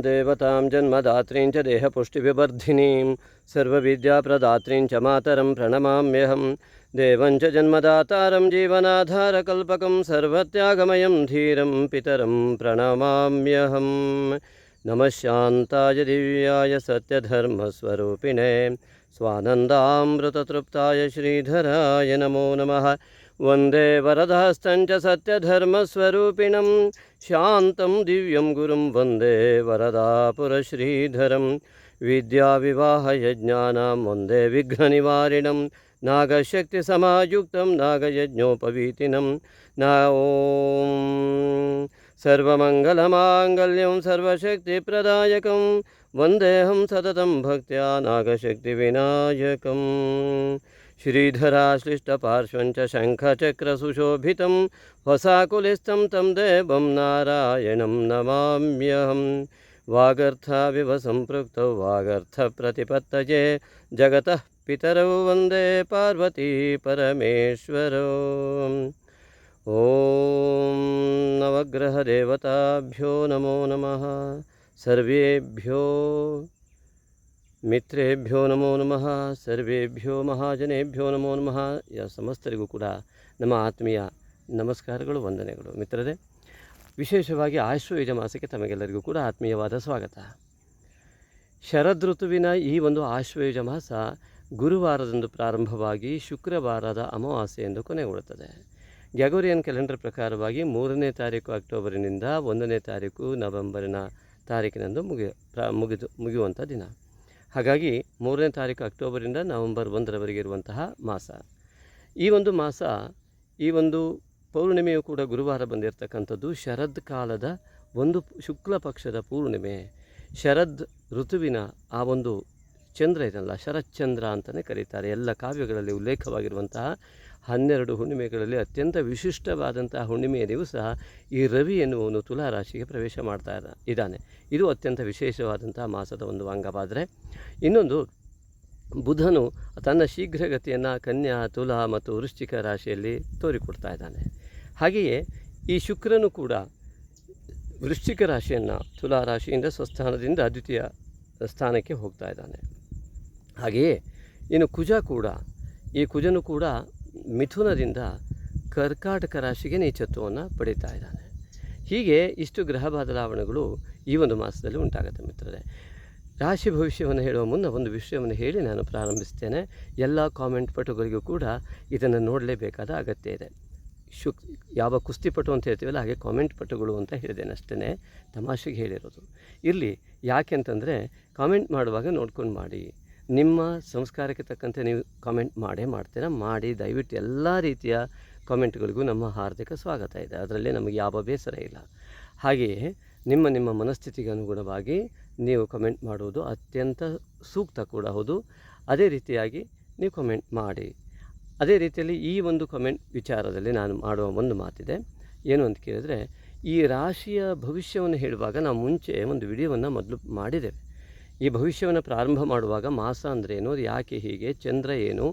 देवतां जन्मदात्रीं च देहपुष्टिविवर्धिनीं, सर्वविद्याप्रदात्रीं च मातरं प्रणमाम्यहं, देवं च जन्मदातारं जीवनाधारकल्पकं, सर्वत्यागमयं धीरं पितरं प्रणमाम्यहं। नमः शान्ताय दिव्याय सत्यधर्मस्वरूपिणे, स्वानन्दामृततृप्ताय श्रीधराय नमो नमः। वन्दे वरदहस्तं च सत्यधर्मस्वरूपिणं शान्तं दिव्यं गुरुं वन्दे वरदापुरश्रीधरं विद्याविवाहयज्ञानां वन्दे विघ्ननिवारिणं नागशक्तिसमायुक्तं नागयज्ञोपवीतिनं। न ॐ सर्वमङ्गलमाङ्गल्यं सर्वशक्तिप्रदायकं वन्देऽहं सततं भक्त्या नागशक्तिविनायकम् श्रीधराश्लिष्टपार्श्वं च शङ्खचक्रसुशोभितं वसाकुलिस्थं तं देवं नारायणं नमाम्यहं। वागर्थाविव सम्पृक्तौ वागर्थप्रतिपत्तये जगतः पितरौ वंदे पार्वती परमेश्वरौ। ॐ नवग्रहदेवताभ्यो नमो नमः। सर्वेभ्यो ಮಿತ್ರೇಭ್ಯೋ ನಮೋ ನಮಃ ಸರ್ವೇಭ್ಯೋ ಮಹಾಜನೇಭ್ಯೋ ನಮೋ ನಮಃ ಯ ಸಮಸ್ತರಿಗೂ ಕೂಡ ನಮ್ಮ ಆತ್ಮೀಯ ನಮಸ್ಕಾರಗಳು, ವಂದನೆಗಳು. ಮಿತ್ರರೇ, ವಿಶೇಷವಾಗಿ ಆಶ್ವಯುಜ ಮಾಸಕ್ಕೆ ತಮಗೆಲ್ಲರಿಗೂ ಕೂಡ ಆತ್ಮೀಯವಾದ ಸ್ವಾಗತ. ಶರದ್ ಋತುವಿನ ಈ ಒಂದು ಆಶ್ವಯುಜ ಮಾಸ ಗುರುವಾರದಂದು ಪ್ರಾರಂಭವಾಗಿ ಶುಕ್ರವಾರದ ಅಮಾವಾಸ್ಯೆಯೆಂದು ಕೊನೆಗೊಳ್ಳುತ್ತದೆ. ಗ್ಯಾಗೋರಿಯನ್ ಕ್ಯಾಲೆಂಡರ್ ಪ್ರಕಾರವಾಗಿ ಮೂರನೇ ತಾರೀಕು ಅಕ್ಟೋಬರಿನಿಂದ ಒಂದನೇ ತಾರೀಕು ನವೆಂಬರಿನ ತಾರೀಕಿನಂದು ಮುಗಿ ಮುಗಿದು, ಮುಗಿಯುವಂಥ ದಿನ. ಹಾಗಾಗಿ ಮೂರನೇ ತಾರೀಕು ಅಕ್ಟೋಬರಿಂದ ನವಂಬರ್ ಒಂದರವರೆಗೆ ಇರುವಂತಹ ಮಾಸ. ಈ ಒಂದು ಮಾಸ, ಈ ಒಂದು ಪೌರ್ಣಿಮೆಯು ಕೂಡ ಗುರುವಾರ ಬಂದಿರತಕ್ಕಂಥದ್ದು ಶರದ್ ಕಾಲದ ಒಂದು ಶುಕ್ಲ ಪಕ್ಷದ ಪೂರ್ಣಿಮೆ. ಶರದ್ ಋತುವಿನ ಆ ಒಂದು ಚಂದ್ರ ಇದಲ್ಲ ಶರಚಂದ್ರ ಅಂತಲೇ ಕರೀತಾರೆ. ಎಲ್ಲ ಕಾವ್ಯಗಳಲ್ಲಿ ಉಲ್ಲೇಖವಾಗಿರುವಂತಹ ಹನ್ನೆರಡು ಹುಣ್ಣಿಮೆಗಳಲ್ಲಿ ಅತ್ಯಂತ ವಿಶಿಷ್ಟವಾದಂತಹ ಹುಣ್ಣಿಮೆಯ ದಿವಸ ಈ ರವಿ ಎನ್ನುವನು ತುಲಾ ರಾಶಿಗೆ ಪ್ರವೇಶ ಮಾಡ್ತಾ ಇದ್ದ ಇದ್ದಾನೆ. ಇದು ಅತ್ಯಂತ ವಿಶೇಷವಾದಂತಹ ಮಾಸದ ಒಂದು ಅಂಗವಾದರೆ. ಇನ್ನೊಂದು, ಬುಧನು ತನ್ನ ಶೀಘ್ರಗತಿಯನ್ನು ಕನ್ಯಾ, ತುಲಾ ಮತ್ತು ವೃಶ್ಚಿಕ ರಾಶಿಯಲ್ಲಿ ತೋರಿಕೊಡ್ತಾ ಇದ್ದಾನೆ. ಹಾಗೆಯೇ ಈ ಶುಕ್ರನು ಕೂಡ ವೃಶ್ಚಿಕ ರಾಶಿಯನ್ನು ತುಲಾ ರಾಶಿಯಿಂದ ಸ್ವಸ್ಥಾನದಿಂದ ದ್ವಿತೀಯ ಸ್ಥಾನಕ್ಕೆ ಹೋಗ್ತಾ ಇದ್ದಾನೆ. ಹಾಗೆಯೇ ಇನ್ನು ಕುಜ ಕೂಡ ಈ ಕುಜನು ಕೂಡ ಮಿಥುನದಿಂದ ಕರ್ಕಾಟಕ ರಾಶಿಗೆ ನೀಚತ್ವವನ್ನು ಪಡೀತಾ ಇದ್ದಾನೆ. ಹೀಗೆ ಇಷ್ಟು ಗ್ರಹ ಬದಲಾವಣೆಗಳು ಈ ಒಂದು ಮಾಸದಲ್ಲಿ ಉಂಟಾಗುತ್ತೆ ಮಿತ್ರರೇ. ರಾಶಿ ಭವಿಷ್ಯವನ್ನು ಹೇಳುವ ಮುನ್ನ ಒಂದು ವಿಷಯವನ್ನು ಹೇಳಿ ನಾನು ಪ್ರಾರಂಭಿಸ್ತೇನೆ. ಎಲ್ಲ ಕಾಮೆಂಟ್ ಪಟುಗಳಿಗೂ ಕೂಡ ಇದನ್ನು ನೋಡಲೇಬೇಕಾದ ಅಗತ್ಯ ಇದೆ. ಶುಕ್ ಯಾವ ಕುಸ್ತಿಪಟು ಅಂತ ಹೇಳ್ತೀವಲ್ಲ, ಹಾಗೆ ಕಾಮೆಂಟ್ ಪಟುಗಳು ಅಂತ ಹೇಳಿದ್ದೇನೆ ಅಷ್ಟೇ ತಮಾಷೆಗೆ ಹೇಳಿರೋದು. ಇರಲಿ, ಯಾಕೆ ಅಂತಂದರೆ ಕಾಮೆಂಟ್ ಮಾಡುವಾಗ ನೋಡ್ಕೊಂಡು ಮಾಡಿ. ನಿಮ್ಮ ಸಂಸ್ಕಾರಕ್ಕೆ ತಕ್ಕಂತೆ ನೀವು ಕಾಮೆಂಟ್ ಮಾಡೇ ಮಾಡ್ತೀರಾ? ಮಾಡಿ, ದಯವಿಟ್ಟು ಎಲ್ಲ ರೀತಿಯ ಕಾಮೆಂಟ್ಗಳಿಗೂ ನಮ್ಮ ಹಾರ್ದಿಕ ಸ್ವಾಗತ ಇದೆ. ಅದರಲ್ಲಿ ನಮಗೆ ಯಾವ ಬೇಸರ ಇಲ್ಲ. ಹಾಗೆಯೇ ನಿಮ್ಮ ನಿಮ್ಮ ಮನಸ್ಥಿತಿಗೆ ಅನುಗುಣವಾಗಿ ನೀವು ಕಮೆಂಟ್ ಮಾಡುವುದು ಅತ್ಯಂತ ಸೂಕ್ತ ಕೂಡ ಹೌದು. ಅದೇ ರೀತಿಯಾಗಿ ನೀವು ಕಮೆಂಟ್ ಮಾಡಿ. ಅದೇ ರೀತಿಯಲ್ಲಿ ಈ ಒಂದು ಕಮೆಂಟ್ ವಿಚಾರದಲ್ಲಿ ನಾನು ಮಾಡುವ ಒಂದು ಮಾತಿದೆ. ಏನು ಅಂತ ಕೇಳಿದ್ರೆ, ಈ ರಾಶಿಯ ಭವಿಷ್ಯವನ್ನು ಹೇಳುವಾಗ ನಾವು ಮುಂಚೆ ಒಂದು ವಿಡಿಯೋವನ್ನು ಮೊದಲು ಮಾಡಿದ್ದೇವೆ. ಈ ಭವಿಷ್ಯವನ್ನು ಪ್ರಾರಂಭ ಮಾಡುವಾಗ ಮಾಸ ಅಂದರೆ ಏನು, ಅದು ಯಾಕೆ ಹೀಗೆ, ಚಂದ್ರ ಏನು,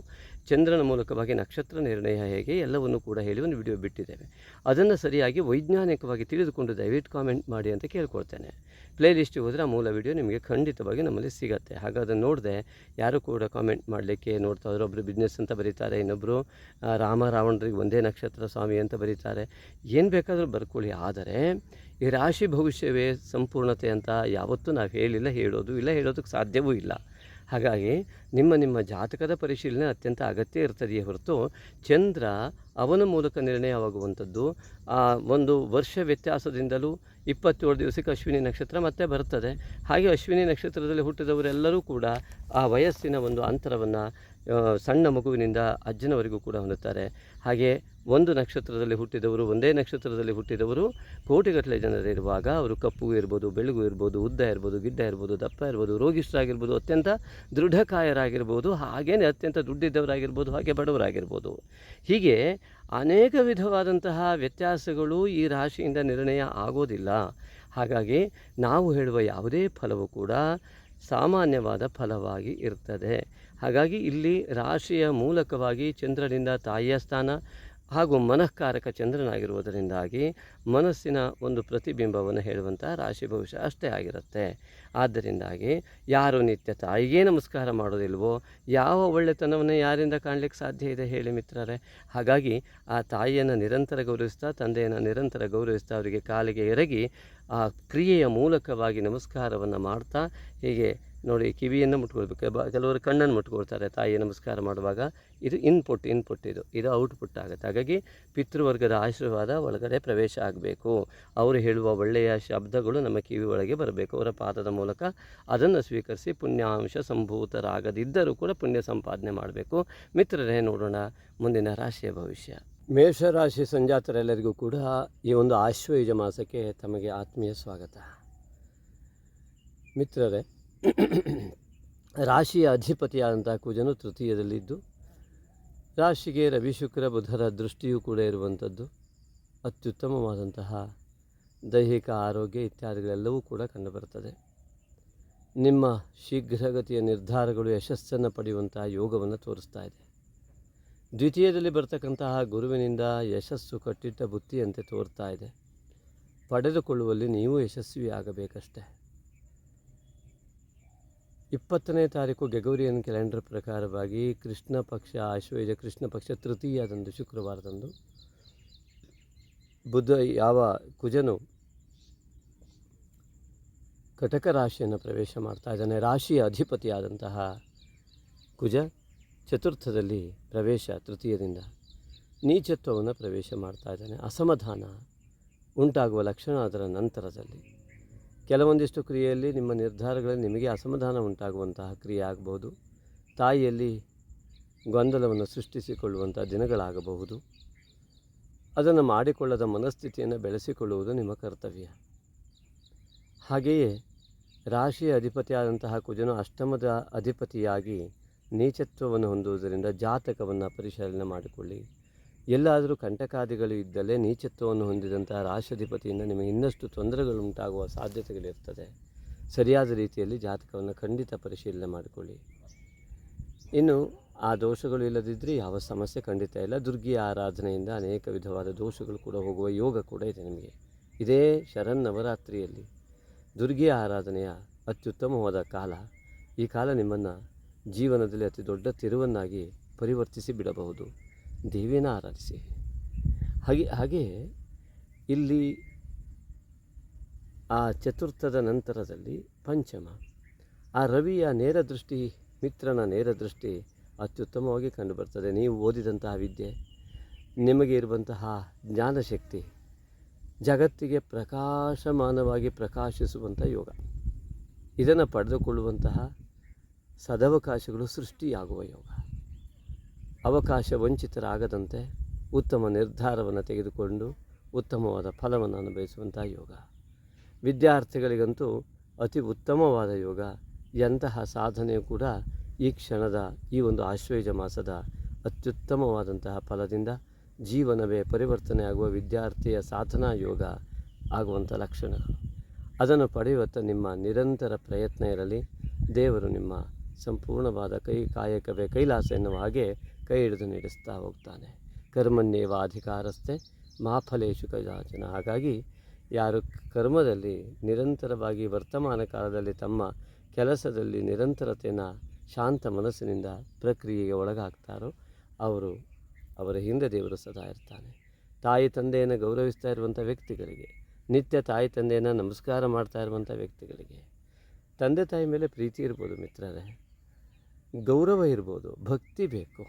ಚಂದ್ರನ ಮೂಲಕವಾಗಿ ನಕ್ಷತ್ರ ನಿರ್ಣಯ ಹೇಗೆ, ಎಲ್ಲವನ್ನು ಕೂಡ ಹೇಳಿ ಒಂದು ವಿಡಿಯೋ ಬಿಟ್ಟಿದ್ದೇವೆ. ಅದನ್ನು ಸರಿಯಾಗಿ ವೈಜ್ಞಾನಿಕವಾಗಿ ತಿಳಿದುಕೊಂಡು ದಯವಿಟ್ಟು ಕಾಮೆಂಟ್ ಮಾಡಿ ಅಂತ ಕೇಳ್ಕೊಳ್ತೇನೆ. ಪ್ಲೇ ಲಿಸ್ಟಿಗೆ ಹೋದರೆ ಆ ಮೂಲ ವಿಡಿಯೋ ನಿಮಗೆ ಖಂಡಿತವಾಗಿ ನಮ್ಮಲ್ಲಿ ಸಿಗುತ್ತೆ. ಹಾಗೆ ಅದನ್ನು ನೋಡಿದೆ, ಯಾರು ಕೂಡ ಕಾಮೆಂಟ್ ಮಾಡಲಿಕ್ಕೆ ನೋಡ್ತಾ ಇದ್ರು ಒಬ್ಬರು ಬಿಸ್ನೆಸ್ ಅಂತ ಬರೀತಾರೆ ಇನ್ನೊಬ್ಬರು ರಾಮ ರಾವಣರಿಗೆ ಒಂದೇ ನಕ್ಷತ್ರ ಸ್ವಾಮಿ ಅಂತ ಬರೀತಾರೆ. ಏನು ಬೇಕಾದರೂ ಬರ್ಕೊಳ್ಳಿ, ಆದರೆ ಈ ರಾಶಿ ಭವಿಷ್ಯವೇ ಸಂಪೂರ್ಣತೆ ಅಂತ ಯಾವತ್ತೂ ನಾವು ಹೇಳಿಲ್ಲ, ಹೇಳೋದು ಇಲ್ಲ, ಹೇಳೋದಕ್ಕೆ ಸಾಧ್ಯವೂ ಇಲ್ಲ. ಹಾಗಾಗಿ ನಿಮ್ಮ ನಿಮ್ಮ ಜಾತಕದ ಪರಿಶೀಲನೆ ಅತ್ಯಂತ ಅಗತ್ಯ ಇರ್ತದೆಯೇ ಹೊರತು ಚಂದ್ರ ಅವನ ಮೂಲಕ ನಿರ್ಣಯವಾಗುವಂಥದ್ದು ಒಂದು ವರ್ಷ ವ್ಯತ್ಯಾಸದಿಂದಲೂ ಇಪ್ಪತ್ತೇಳು ದಿವಸಕ್ಕೆ ಅಶ್ವಿನಿ ನಕ್ಷತ್ರ ಮತ್ತೆ ಬರ್ತದೆ. ಹಾಗೆ ಅಶ್ವಿನಿ ನಕ್ಷತ್ರದಲ್ಲಿ ಹುಟ್ಟಿದವರೆಲ್ಲರೂ ಕೂಡ ಆ ವಯಸ್ಸಿನ ಒಂದು ಅಂತರವನ್ನು ಸಣ್ಣ ಮಗುವಿನಿಂದ ಅಜ್ಜನವರೆಗೂ ಕೂಡ ಹೊಂದುತ್ತಾರೆ. ಹಾಗೆ ಒಂದು ನಕ್ಷತ್ರದಲ್ಲಿ ಹುಟ್ಟಿದವರು, ಒಂದೇ ನಕ್ಷತ್ರದಲ್ಲಿ ಹುಟ್ಟಿದವರು, ಕೋಟಿಗಟ್ಟಲೆ ಜನರಿರುವಾಗ ಅವರು ಕಪ್ಪು ಇರ್ಬೋದು ಬೆಳಗು ಇರ್ಬೋದು, ಉದ್ದ ಇರ್ಬೋದು, ಗಿಡ್ಡ ಇರ್ಬೋದು, ದಪ್ಪ ಇರ್ಬೋದು, ರೋಗಿಷ್ಠರಾಗಿರ್ಬೋದು, ಅತ್ಯಂತ ದೃಢಕಾಯರಾಗಿರ್ಬೋದು ಹಾಗೇ ಅತ್ಯಂತ ದುಡ್ಡಿದ್ದವರಾಗಿರ್ಬೋದು, ಹಾಗೆ ಬಡವರಾಗಿರ್ಬೋದು. ಹೀಗೆ ಅನೇಕ ವಿಧವಾದಂತಹ ವ್ಯತ್ಯಾಸಗಳು ಈ ರಾಶಿಯಿಂದ ನಿರ್ಣಯ ಆಗೋದಿಲ್ಲ. ಹಾಗಾಗಿ ನಾವು ಹೇಳುವ ಯಾವುದೇ ಫಲವು ಕೂಡ ಸಾಮಾನ್ಯವಾದ ಫಲವಾಗಿ ಇರ್ತದೆ. ಹಾಗಾಗಿ ಇಲ್ಲಿ ರಾಶಿಯ ಮೂಲಕವಾಗಿ ಚಂದ್ರನಿಂದ ತಾಯಿಯ ಸ್ಥಾನ ಹಾಗೂ ಮನಃಕಾರಕ ಚಂದ್ರನಾಗಿರುವುದರಿಂದಾಗಿ ಮನಸ್ಸಿನ ಒಂದು ಪ್ರತಿಬಿಂಬವನ್ನು ಹೇಳುವಂಥ ರಾಶಿ ಭವಿಷ್ಯ ಅಷ್ಟೇ ಆಗಿರುತ್ತೆ. ಆದ್ದರಿಂದಾಗಿ ಯಾರು ನಿತ್ಯ ತಾಯಿಗೇ ನಮಸ್ಕಾರ ಮಾಡೋದಿಲ್ವೋ, ಯಾವ ಒಳ್ಳೆತನವನ್ನು ಯಾರಿಂದ ಕಾಣಲಿಕ್ಕೆ ಸಾಧ್ಯ ಇದೆ ಹೇಳಿ ಮಿತ್ರರೇ? ಹಾಗಾಗಿ ಆ ತಾಯಿಯನ್ನು ನಿರಂತರ ಗೌರವಿಸ್ತಾ, ತಂದೆಯನ್ನು ನಿರಂತರ ಗೌರವಿಸ್ತಾ, ಅವರಿಗೆ ಕಾಲಿಗೆ ಎರಗಿ ಆ ಕ್ರಿಯೆಯ ಮೂಲಕವಾಗಿ ನಮಸ್ಕಾರವನ್ನು ಮಾಡ್ತಾ, ಹೀಗೆ ನೋಡಿ ಕಿವಿಯನ್ನು ಮುಟ್ಕೊಳ್ಬೇಕು. ಕೆಲವರು ಕಣ್ಣನ್ನು ಮುಟ್ಕೊಳ್ತಾರೆ. ತಾಯಿ ನಮಸ್ಕಾರ ಮಾಡುವಾಗ ಇದು ಇನ್ಪುಟ್ ಇನ್ಪುಟ್ ಇದು. ಇದು ಔಟ್ಪುಟ್ ಆಗುತ್ತೆ. ಹಾಗಾಗಿ ಪಿತೃವರ್ಗದ ಆಶೀರ್ವಾದ ಒಳಗಡೆ ಪ್ರವೇಶ ಆಗಬೇಕು. ಅವರು ಹೇಳುವ ಒಳ್ಳೆಯ ಶಬ್ದಗಳು ನಮ್ಮ ಕಿವಿ ಒಳಗೆ ಬರಬೇಕು. ಅವರ ಪಾದದ ಮೂಲಕ ಅದನ್ನು ಸ್ವೀಕರಿಸಿ ಪುಣ್ಯಾಂಶ ಸಂಭೂತರಾಗದಿದ್ದರೂ ಕೂಡ ಪುಣ್ಯ ಸಂಪಾದನೆ ಮಾಡಬೇಕು. ಮಿತ್ರರೇ, ನೋಡೋಣ ಮುಂದಿನ ರಾಶಿಯ ಭವಿಷ್ಯ. ಮೇಷರಾಶಿ ಸಂಜಾತರೆಲ್ಲರಿಗೂ ಕೂಡ ಈ ಒಂದು ಆಶ್ವಯುಜ ಮಾಸಕ್ಕೆ ತಮಗೆ ಆತ್ಮೀಯ ಸ್ವಾಗತ. ಮಿತ್ರರೇ ರಾಶಿಯ ಅಧಿಪತಿಯಾದಂಥ ಕುಜನು ತೃತೀಯದಲ್ಲಿದ್ದು, ರಾಶಿಗೆ ರವಿ ಶುಕ್ರ ಬುಧರ ದೃಷ್ಟಿಯೂ ಕೂಡ ಇರುವಂಥದ್ದು. ಅತ್ಯುತ್ತಮವಾದಂತಹ ದೈಹಿಕ ಆರೋಗ್ಯ ಇತ್ಯಾದಿಗಳೆಲ್ಲವೂ ಕೂಡ ಕಂಡುಬರುತ್ತದೆ. ನಿಮ್ಮ ಶೀಘ್ರಗತಿಯ ನಿರ್ಧಾರಗಳು ಯಶಸ್ಸನ್ನು ಪಡೆಯುವಂತಹ ಯೋಗವನ್ನು ತೋರಿಸ್ತಾ ಇದೆ. ದ್ವಿತೀಯದಲ್ಲಿ ಬರ್ತಕ್ಕಂತಹ ಗುರುವಿನಿಂದ ಯಶಸ್ಸು ಕಟ್ಟಿಟ್ಟ ಬುತ್ತಿಯಂತೆ ತೋರ್ತಾ ಇದೆ. ಪಡೆದುಕೊಳ್ಳುವಲ್ಲಿ ನೀವು ಯಶಸ್ವಿ ಆಗಬೇಕಷ್ಟೆ ಇಪ್ಪತ್ತನೇ ತಾರೀಕು ಗೆಗೌರಿಯನ್ ಕ್ಯಾಲೆಂಡರ್ ಪ್ರಕಾರವಾಗಿ ಕೃಷ್ಣ ಪಕ್ಷ ಆಶ್ವೇಜ ಕೃಷ್ಣ ಪಕ್ಷ ತೃತೀಯದಂದು ಶುಕ್ರವಾರದಂದು ಬುಧ ಯಾವ ಕುಜನು ಕಟಕ ರಾಶಿಯನ್ನು ಪ್ರವೇಶ ಮಾಡ್ತಾ ಇದ್ದಾನೆ. ರಾಶಿಯ ಅಧಿಪತಿಯಾದಂತಹ ಕುಜ ಚತುರ್ಥದಲ್ಲಿ ಪ್ರವೇಶ ತೃತೀಯದಿಂದ ನೀಚತ್ವವನ್ನು ಪ್ರವೇಶ ಮಾಡ್ತಾ ಇದ್ದಾನೆ. ಅಸಮಾಧಾನ ಉಂಟಾಗುವ ಲಕ್ಷಣ ಅದರ ನಂತರದಲ್ಲಿ. ಕೆಲವೊಂದಿಷ್ಟು ಕ್ರಿಯೆಯಲ್ಲಿ ನಿಮ್ಮ ನಿರ್ಧಾರಗಳಲ್ಲಿ ನಿಮಗೆ ಅಸಮಾಧಾನ ಉಂಟಾಗುವಂತಹ ಕ್ರಿಯೆ ಆಗಬಹುದು. ತಾಯಿಯಲ್ಲಿ ಗೊಂದಲವನ್ನು ಸೃಷ್ಟಿಸಿಕೊಳ್ಳುವಂಥ ದಿನಗಳಾಗಬಹುದು. ಅದನ್ನು ಮಾಡಿಕೊಳ್ಳದ ಮನಸ್ಥಿತಿಯನ್ನು ಬೆಳೆಸಿಕೊಳ್ಳುವುದು ನಿಮ್ಮ ಕರ್ತವ್ಯ. ಹಾಗೆಯೇ ರಾಶಿಯ ಅಧಿಪತಿಯಾದಂತಹ ಕುಜನು ಅಷ್ಟಮದ ಅಧಿಪತಿಯಾಗಿ ನೀಚತ್ವವನ್ನು ಹೊಂದುವುದರಿಂದ ಜಾತಕವನ್ನು ಪರಿಶೀಲನೆ ಮಾಡಿಕೊಳ್ಳಿ. ಎಲ್ಲಾದರೂ ಕಂಟಕಾದಿಗಳು ಇದ್ದಲ್ಲೇ ನೀಚತ್ವವನ್ನು ಹೊಂದಿದಂತಹ ರಾಶಿಧಿಪತಿಯಿಂದ ನಿಮಗೆ ಇನ್ನಷ್ಟು ತೊಂದರೆಗಳು ಉಂಟಾಗುವ ಸಾಧ್ಯತೆಗಳಿರ್ತದೆ ಸರಿಯಾದ ರೀತಿಯಲ್ಲಿ ಜಾತಕವನ್ನು ಖಂಡಿತ ಪರಿಶೀಲನೆ ಮಾಡಿಕೊಳ್ಳಿ. ಇನ್ನು ಆ ದೋಷಗಳು ಇಲ್ಲದಿದ್ದರೆ ಯಾವ ಸಮಸ್ಯೆ ಖಂಡಿತ ಇಲ್ಲ. ದುರ್ಗಿಯ ಆರಾಧನೆಯಿಂದ ಅನೇಕ ವಿಧವಾದ ದೋಷಗಳು ಕೂಡ ಹೋಗುವ ಯೋಗ ಕೂಡ ಇದೆ ನಿಮಗೆ. ಇದೇ ಶರನ್ನವರಾತ್ರಿಯಲ್ಲಿ ದುರ್ಗಿಯ ಆರಾಧನೆಯ ಅತ್ಯುತ್ತಮವಾದ ಕಾಲ. ಈ ಕಾಲ ನಿಮ್ಮನ್ನು ಜೀವನದಲ್ಲಿ ಅತಿ ದೊಡ್ಡ ತಿರುವನ್ನಾಗಿ ಪರಿವರ್ತಿಸಿ ಬಿಡಬಹುದು. ದೇವಿನ ಆರಾಧಿಸಿ. ಹಾಗೆ ಹಾಗೆ ಇಲ್ಲಿ ಆ ಚತುರ್ಥದ ನಂತರದಲ್ಲಿ ಪಂಚಮ. ಆ ರವಿಯ ನೇರ ದೃಷ್ಟಿ, ಮಿತ್ರನ ನೇರ ದೃಷ್ಟಿ ಅತ್ಯುತ್ತಮವಾಗಿ ಕಂಡುಬರ್ತದೆ. ನೀವು ಓದಿದಂತಹ ವಿದ್ಯೆ, ನಿಮಗೆ ಇರುವಂತಹ ಜ್ಞಾನಶಕ್ತಿ, ಜಗತ್ತಿಗೆ ಪ್ರಕಾಶಮಾನವಾಗಿ ಪ್ರಕಾಶಿಸುವಂಥ ಯೋಗ. ಇದನ್ನು ಪಡೆದುಕೊಳ್ಳುವಂತಹ ಸದವಕಾಶಗಳು ಸೃಷ್ಟಿಯಾಗುವ ಯೋಗ. ಅವಕಾಶ ವಂಚಿತರಾಗದಂತೆ ಉತ್ತಮ ನಿರ್ಧಾರವನ್ನು ತೆಗೆದುಕೊಂಡು ಉತ್ತಮವಾದ ಫಲವನ್ನು ಅನುಭವಿಸುವಂಥ ಯೋಗ. ವಿದ್ಯಾರ್ಥಿಗಳಿಗಂತೂ ಅತಿ ಉತ್ತಮವಾದ ಯೋಗ ಎಂತಹ ಸಾಧನೆಯು ಕೂಡ ಈ ಕ್ಷಣದ ಈ ಒಂದು ಆಶ್ವಯುಜ ಮಾಸದ ಅತ್ಯುತ್ತಮವಾದಂತಹ ಫಲದಿಂದ ಜೀವನವೇ ಪರಿವರ್ತನೆ ಆಗುವ ವಿದ್ಯಾರ್ಥಿಯ ಸಾಧನಾ ಯೋಗ ಆಗುವಂಥ ಲಕ್ಷಣ. ಅದನ್ನು ಪಡೆಯುವತ್ತ ನಿಮ್ಮ ನಿರಂತರ ಪ್ರಯತ್ನ ಇರಲಿ. ದೇವರು ನಿಮ್ಮ ಸಂಪೂರ್ಣವಾದ ಕೈ ಕಾಯಕವೇ ಕೈಲಾಸ ಎನ್ನುವ ಹಾಗೆ ಕೈ ಹಿಡಿದು ನಡೆಸ್ತಾ ಹೋಗ್ತಾನೆ. ಕರ್ಮನ್ನೇವ ಅಧಿಕಾರಸ್ಥೆ ಮಹಾಫಲೇಶು ಕಜಾಚನ. ಹಾಗಾಗಿ ಯಾರು ಕರ್ಮದಲ್ಲಿ ನಿರಂತರವಾಗಿ ವರ್ತಮಾನ ಕಾಲದಲ್ಲಿ ತಮ್ಮ ಕೆಲಸದಲ್ಲಿ ನಿರಂತರತೆಯನ್ನು ಶಾಂತ ಮನಸ್ಸಿನಿಂದ ಪ್ರಕ್ರಿಯೆಗೆ ಒಳಗಾಗ್ತಾರೋ ಅವರು ಅವರ ಹಿಂದೆ ದೇವರು ಸದಾ ಇರ್ತಾನೆ. ತಾಯಿ ತಂದೆಯನ್ನು ಗೌರವಿಸ್ತಾ ಇರುವಂಥ ವ್ಯಕ್ತಿಗಳಿಗೆ, ನಿತ್ಯ ತಾಯಿ ತಂದೆಯನ್ನು ನಮಸ್ಕಾರ ಮಾಡ್ತಾ ಇರುವಂಥ ವ್ಯಕ್ತಿಗಳಿಗೆ, ತಂದೆ ತಾಯಿ ಮೇಲೆ ಪ್ರೀತಿ ಇರ್ಬೋದು ಮಿತ್ರರೇ. ಗೌರವ ಇರ್ಬೋದು, ಭಕ್ತಿ ಬೇಕು.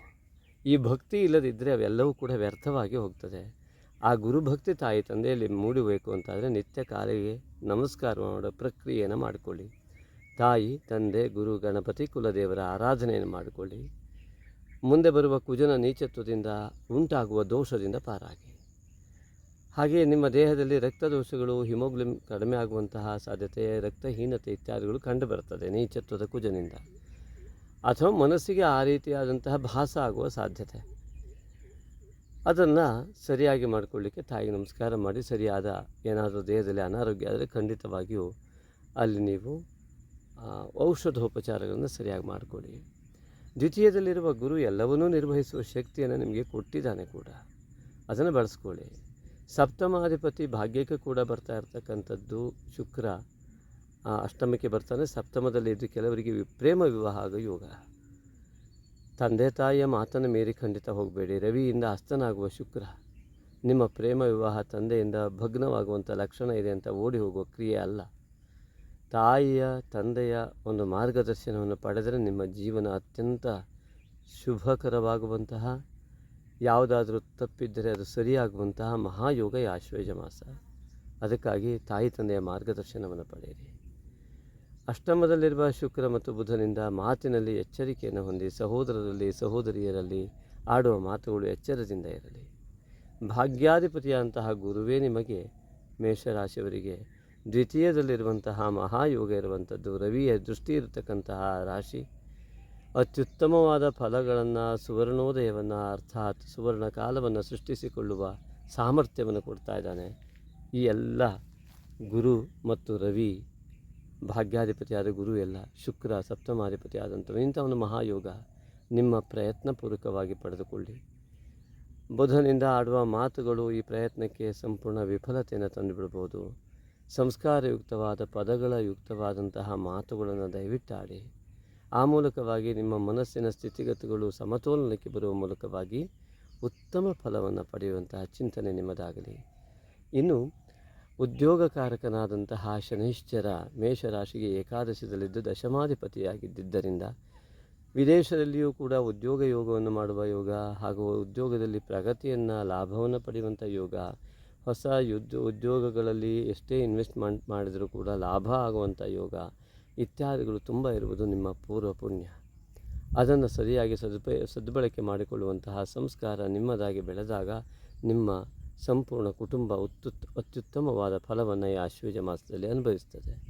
ಈ ಭಕ್ತಿ ಇಲ್ಲದಿದ್ದರೆ ಅವೆಲ್ಲವೂ ಕೂಡ ವ್ಯರ್ಥವಾಗಿ ಹೋಗ್ತದೆ. ಆ ಗುರುಭಕ್ತಿ ತಾಯಿ ತಂದೆಯಲ್ಲಿ ಮೂಡಿಬೇಕು ಅಂತಾದರೆ ನಿತ್ಯ ಕಾಲಿಗೆ ನಮಸ್ಕಾರ ಮಾಡೋ ಪ್ರಕ್ರಿಯೆಯನ್ನು ಮಾಡಿಕೊಳ್ಳಿ. ತಾಯಿ, ತಂದೆ, ಗುರು, ಗಣಪತಿ, ಕುಲದೇವರ ಆರಾಧನೆಯನ್ನು ಮಾಡಿಕೊಳ್ಳಿ. ಮುಂದೆ ಬರುವ ಕುಜನ ನೀಚತ್ವದಿಂದ ಉಂಟಾಗುವ ದೋಷದಿಂದ ಪಾರಾಗಿ. ಹಾಗೆಯೇ ನಿಮ್ಮ ದೇಹದಲ್ಲಿ ರಕ್ತದೋಷಗಳು ಹಿಮೋಗ್ಲಿಮ್ ಕಡಿಮೆ ಆಗುವಂತಹ ಸಾಧ್ಯತೆ, ರಕ್ತಹೀನತೆ ಇತ್ಯಾದಿಗಳು ಕಂಡುಬರುತ್ತದೆ ನೀಚತ್ವದ ಕುಜನಿಂದ. ಅಥವಾ ಮನಸ್ಸಿಗೆ ಆ ರೀತಿಯಾದಂತಹ ಭಾಸ ಆಗುವ ಸಾಧ್ಯತೆ. ಅದನ್ನು ಸರಿಯಾಗಿ ಮಾಡಿಕೊಳ್ಳಿಕ್ಕೆ ತಾಯಿಗೆ ನಮಸ್ಕಾರ ಮಾಡಿ, ಸರಿಯಾದ ಏನಾದರೂ ದೇಹದಲ್ಲಿ ಅನಾರೋಗ್ಯ ಆದರೆ ಖಂಡಿತವಾಗಿಯೂ ಅಲ್ಲಿ ನೀವು ಔಷಧೋಪಚಾರಗಳನ್ನು ಸರಿಯಾಗಿ ಮಾಡಿಕೊಡಿ ದ್ವಿತೀಯದಲ್ಲಿರುವ ಗುರು ಎಲ್ಲವನ್ನೂ ನಿರ್ವಹಿಸುವ ಶಕ್ತಿಯನ್ನು ನಿಮಗೆ ಕೊಟ್ಟಿದ್ದಾನೆ ಕೂಡ. ಅದನ್ನು ಬಳಸ್ಕೊಳ್ಳಿ. ಸಪ್ತಮಾಧಿಪತಿ ಭಾಗ್ಯಕ್ಕೆ ಕೂಡ ಬರ್ತಾ ಇರ್ತಕ್ಕಂಥದ್ದು ಶುಕ್ರ. ಅಷ್ಟಮಕ್ಕೆ ಬರ್ತಾನೆ, ಸಪ್ತಮದಲ್ಲಿ ಇದ್ದು ಕೆಲವರಿಗೆ ಪ್ರೇಮ ವಿವಾಹ ಆಗೋ ಯೋಗ. ತಂದೆ ತಾಯಿಯ ಮಾತನ ಮೀರಿ ಖಂಡಿತ ಹೋಗಬೇಡಿ. ರವಿಯಿಂದ ಹಸ್ತನಾಗುವ ಶುಕ್ರ. ನಿಮ್ಮ ಪ್ರೇಮ ವಿವಾಹ ತಂದೆಯಿಂದ ಭಗ್ನವಾಗುವಂಥ ಲಕ್ಷಣ ಇದೆ ಅಂತ ಓಡಿ ಹೋಗುವ ಕ್ರಿಯೆ ಅಲ್ಲ. ತಾಯಿಯ, ತಂದೆಯ ಒಂದು ಮಾರ್ಗದರ್ಶನವನ್ನು ಪಡೆದರೆ ನಿಮ್ಮ ಜೀವನ ಅತ್ಯಂತ ಶುಭಕರವಾಗುವಂತಹ, ಯಾವುದಾದರೂ ತಪ್ಪಿದ್ದರೆ ಅದು ಸರಿಯಾಗುವಂತಹ ಮಹಾಯೋಗ ಈ ಆಶ್ವೇಜ ಮಾಸ ಅದಕ್ಕಾಗಿ ತಾಯಿ, ತಂದೆಯ ಮಾರ್ಗದರ್ಶನವನ್ನು ಪಡೆಯಿರಿ. ಅಷ್ಟಮದಲ್ಲಿರುವ ಶುಕ್ರ ಮತ್ತು ಬುಧನಿಂದ ಮಾತಿನಲ್ಲಿ ಎಚ್ಚರಿಕೆಯನ್ನು ಹೊಂದಿ ಸಹೋದರರಲ್ಲಿ, ಸಹೋದರಿಯರಲ್ಲಿ ಆಡುವ ಮಾತುಗಳು ಎಚ್ಚರದಿಂದ ಇರಲಿ. ಭಾಗ್ಯಾಧಿಪತಿಯಾದಂತಹ ಗುರುವೇ ನಿಮಗೆ ಮೇಷರಾಶಿಯವರಿಗೆ ದ್ವಿತೀಯದಲ್ಲಿರುವಂತಹ ಮಹಾಯೋಗ ಇರುವಂಥದ್ದು. ರವಿಯ ದೃಷ್ಟಿ ಇರತಕ್ಕಂತಹ ರಾಶಿ ಅತ್ಯುತ್ತಮವಾದ ಫಲಗಳನ್ನು, ಸುವರ್ಣೋದಯವನ್ನು, ಅರ್ಥಾತ್ ಸುವರ್ಣ ಕಾಲವನ್ನು ಸೃಷ್ಟಿಸಿಕೊಳ್ಳುವ ಸಾಮರ್ಥ್ಯವನ್ನು ಕೊಡ್ತಾ ಇದ್ದಾನೆ. ಈ ಎಲ್ಲ ಗುರು ಮತ್ತು ರವಿ ಭಾಗ್ಯಾಧಿಪತಿಯಾದ ಗುರು ಎಲ್ಲ ಶುಕ್ರ ಸಪ್ತಮಾಧಿಪತಿ ಆದಂಥವು ಇಂಥ ಒಂದು ಮಹಾಯೋಗ ನಿಮ್ಮ ಪ್ರಯತ್ನಪೂರ್ವಕವಾಗಿ ಪಡೆದುಕೊಳ್ಳಿ. ಬುಧನಿಂದ ಆಡುವ ಮಾತುಗಳು ಈ ಪ್ರಯತ್ನಕ್ಕೆ ಸಂಪೂರ್ಣ ವಿಫಲತೆಯನ್ನು ತಂದುಬಿಡ್ಬೋದು. ಸಂಸ್ಕಾರಯುಕ್ತವಾದ ಪದಗಳ ಯುಕ್ತವಾದಂತಹ ಮಾತುಗಳನ್ನು ದಯವಿಟ್ಟಾಡಿ. ಆ ಮೂಲಕವಾಗಿ ನಿಮ್ಮ ಮನಸ್ಸಿನ ಸ್ಥಿತಿಗತಿಗಳು ಸಮತೋಲನಕ್ಕೆ ಬರುವ ಮೂಲಕವಾಗಿ ಉತ್ತಮ ಫಲವನ್ನು ಪಡೆಯುವಂತಹ ಚಿಂತನೆ ನಿಮ್ಮದಾಗಲಿ. ಇನ್ನು ಉದ್ಯೋಗಕಾರಕನಾದಂತಹ ಶನೈಶ್ಚರ ಮೇಷರಾಶಿಗೆ ಏಕಾದಶದಲ್ಲಿದ್ದು ದಶಮಾಧಿಪತಿಯಾಗಿದ್ದರಿಂದ ವಿದೇಶದಲ್ಲಿಯೂ ಕೂಡ ಉದ್ಯೋಗ ಯೋಗವನ್ನು ಮಾಡುವ ಯೋಗ ಹಾಗೂ ಉದ್ಯೋಗದಲ್ಲಿ ಪ್ರಗತಿಯನ್ನು ಲಾಭವನ್ನು ಪಡೆಯುವಂಥ ಯೋಗ, ಹೊಸ ಯುದ್ಧ ಉದ್ಯೋಗಗಳಲ್ಲಿ ಎಷ್ಟೇ ಇನ್ವೆಸ್ಟ್ಮೆಂಟ್ ಮಾಡಿದರೂ ಕೂಡ ಲಾಭ ಆಗುವಂಥ ಯೋಗ ಇತ್ಯಾದಿಗಳು ತುಂಬ ಇರುವುದು ನಿಮ್ಮ ಪೂರ್ವ ಪುಣ್ಯ. ಅದನ್ನು ಸರಿಯಾಗಿ ಸದುಪಯ, ಸದ್ಬಳಕೆ ಮಾಡಿಕೊಳ್ಳುವಂತಹ ಸಂಸ್ಕಾರ ನಿಮ್ಮದಾಗಿ ಬೆಳೆದಾಗ ನಿಮ್ಮ ಸಂಪೂರ್ಣ ಕುಟುಂಬ ಉತ್ತು ಅತ್ಯುತ್ತಮವಾದ ಫಲವನ್ನು ಈ ಆಶ್ವೇಜ ಮಾಸದಲ್ಲಿ ಅನುಭವಿಸ್ತದೆ.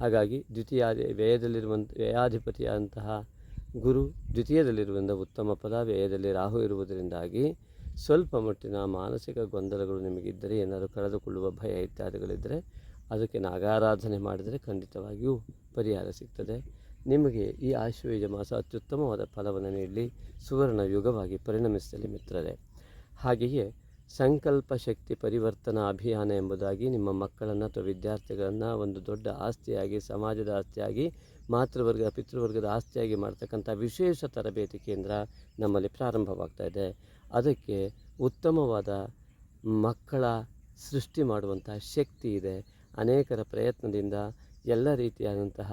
ಹಾಗಾಗಿ ದ್ವಿತೀಯಾದಿ ವ್ಯಯದಲ್ಲಿರುವಂಥ ವ್ಯಯಾಧಿಪತಿಯಾದಂತಹ ಗುರು ದ್ವಿತೀಯದಲ್ಲಿರುವಂಥ ಉತ್ತಮ ಫಲ, ವ್ಯಯದಲ್ಲಿ ರಾಹು ಇರುವುದರಿಂದಾಗಿ ಸ್ವಲ್ಪ ಮಟ್ಟಿನ ಮಾನಸಿಕ ಗೊಂದಲಗಳು ನಿಮಗಿದ್ದರೆ, ಏನಾದರೂ ಕಳೆದುಕೊಳ್ಳುವ ಭಯ ಇತ್ಯಾದಿಗಳಿದ್ದರೆ ಅದಕ್ಕೆ ನಾಗಾರಾಧನೆ ಮಾಡಿದರೆ ಖಂಡಿತವಾಗಿಯೂ ಪರಿಹಾರ ಸಿಗ್ತದೆ. ನಿಮಗೆ ಈ ಆಶ್ವೇಜ ಮಾಸ ಅತ್ಯುತ್ತಮವಾದ ಫಲವನ್ನು ನೀಡಲಿ. ಸುವರ್ಣ ಯುಗವಾಗಿ ಪರಿಣಮಿಸಲಿ ಮಿತ್ರರೇ. ಹಾಗೆಯೇ ಸಂಕಲ್ಪ ಶಕ್ತಿ ಪರಿವರ್ತನಾ ಅಭಿಯಾನ ಎಂಬುದಾಗಿ ನಿಮ್ಮ ಮಕ್ಕಳನ್ನು ಅಥವಾ ವಿದ್ಯಾರ್ಥಿಗಳನ್ನು ಒಂದು ದೊಡ್ಡ ಆಸ್ತಿಯಾಗಿ, ಸಮಾಜದ ಆಸ್ತಿಯಾಗಿ, ಮಾತೃವರ್ಗ, ಪಿತೃವರ್ಗದ ಆಸ್ತಿಯಾಗಿ ಮಾಡ್ತಕ್ಕಂಥ ವಿಶೇಷ ತರಬೇತಿ ಕೇಂದ್ರ ನಮ್ಮಲ್ಲಿ ಪ್ರಾರಂಭವಾಗ್ತಾ ಇದೆ. ಅದಕ್ಕೆ ಉತ್ತಮವಾದ ಮಕ್ಕಳ ಸೃಷ್ಟಿ ಮಾಡುವಂತಹ ಶಕ್ತಿ ಇದೆ. ಅನೇಕರ ಪ್ರಯತ್ನದಿಂದ ಎಲ್ಲ ರೀತಿಯಾದಂತಹ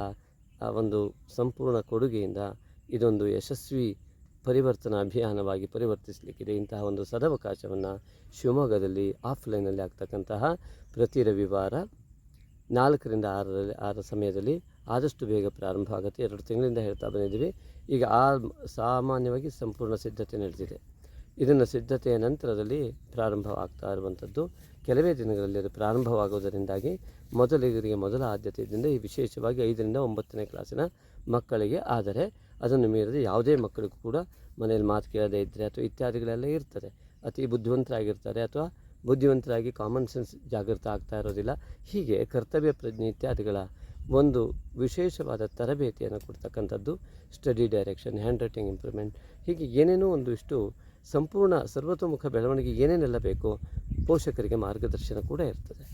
ಒಂದು ಸಂಪೂರ್ಣ ಕೊಡುಗೆಯಿಂದ ಇದೊಂದು ಯಶಸ್ವಿ ಪರಿವರ್ತನಾ ಅಭಿಯಾನವಾಗಿ ಪರಿವರ್ತಿಸಲಿಕ್ಕಿದೆ. ಇಂತಹ ಒಂದು ಸದವಕಾಶವನ್ನು ಶಿವಮೊಗ್ಗದಲ್ಲಿ ಆಫ್ಲೈನಲ್ಲಿ ಆಗ್ತಕ್ಕಂತಹ ಪ್ರತಿ ರವಿವಾರ ನಾಲ್ಕರಿಂದ ಆರರಲ್ಲಿ, ಆರ ಸಮಯದಲ್ಲಿ ಆದಷ್ಟು ಬೇಗ ಪ್ರಾರಂಭ ಆಗುತ್ತೆ. ಎರಡು ತಿಂಗಳಿಂದ ಹೇಳ್ತಾ ಬಂದಿದ್ದೀವಿ. ಈಗ ಆ ಸಾಮಾನ್ಯವಾಗಿ ಸಂಪೂರ್ಣ ಸಿದ್ಧತೆ ನಡೆದಿದೆ. ಇದನ್ನು ಸಿದ್ಧತೆಯ ನಂತರದಲ್ಲಿ ಪ್ರಾರಂಭ ಆಗ್ತಾ ಇರುವಂಥದ್ದು. ಕೆಲವೇ ದಿನಗಳಲ್ಲಿ ಅದು ಪ್ರಾರಂಭವಾಗುವುದರಿಂದಾಗಿ ಮೊದಲಿಗರಿಗೆ ಮೊದಲ ಆದ್ಯತೆಯಿಂದ ಈ ವಿಶೇಷವಾಗಿ ಐದರಿಂದ ಒಂಬತ್ತನೇ ಕ್ಲಾಸಿನ ಮಕ್ಕಳಿಗೆ ಆದರೆ ಅದನ್ನು ಮೀರಿದ್ರೆ ಯಾವುದೇ ಮಕ್ಕಳಿಗೂ ಕೂಡ ಮನೆಯಲ್ಲಿ ಮಾತು ಕೇಳದೇ ಇದ್ದರೆ ಅಥವಾ ಇತ್ಯಾದಿಗಳೆಲ್ಲ ಇರ್ತದೆ. ಅತಿ ಬುದ್ಧಿವಂತರಾಗಿರ್ತಾರೆ ಅಥವಾ ಬುದ್ಧಿವಂತರಾಗಿ ಕಾಮನ್ ಸೆನ್ಸ್ ಜಾಗೃತ ಆಗ್ತಾ ಇರೋದಿಲ್ಲ. ಹೀಗೆ ಕರ್ತವ್ಯ ಪ್ರಜ್ಞೆ ಇತ್ಯಾದಿಗಳ ಒಂದು ವಿಶೇಷವಾದ ತರಬೇತಿಯನ್ನು ಕೊಡ್ತಕ್ಕಂಥದ್ದು study direction handwriting improvement ಹೀಗೆ ಏನೇನೋ ಒಂದಿಷ್ಟು ಸಂಪೂರ್ಣ ಸರ್ವತೋಮುಖ ಬೆಳವಣಿಗೆ ಏನೇನೆಲ್ಲ ಬೇಕೋ ಪೋಷಕರಿಗೆ ಮಾರ್ಗದರ್ಶನ ಕೂಡ ಇರ್ತದೆ.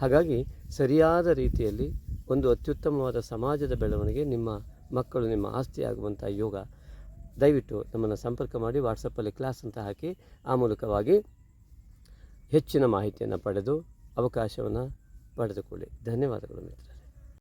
ಹಾಗಾಗಿ ಸರಿಯಾದ ರೀತಿಯಲ್ಲಿ ಒಂದು ಅತ್ಯುತ್ತಮವಾದ ಸಮಾಜದ ಬೆಳವಣಿಗೆ ನಿಮ್ಮ ಮಕ್ಕಳು ನಿಮ್ಮ ಆಸ್ತಿಯಾಗುವಂಥ ಯೋಗ, ದಯವಿಟ್ಟು ನಮ್ಮನ್ನು ಸಂಪರ್ಕ ಮಾಡಿ ವಾಟ್ಸಪ್ಪಲ್ಲಿ ಕ್ಲಾಸ್ ಅಂತ ಹಾಕಿ, ಆ ಮೂಲಕವಾಗಿ ಹೆಚ್ಚಿನ ಮಾಹಿತಿಯನ್ನು ಪಡೆದು ಅವಕಾಶವನ್ನು ಪಡೆದುಕೊಳ್ಳಿ. ಧನ್ಯವಾದಗಳು ಮಿತ್ರ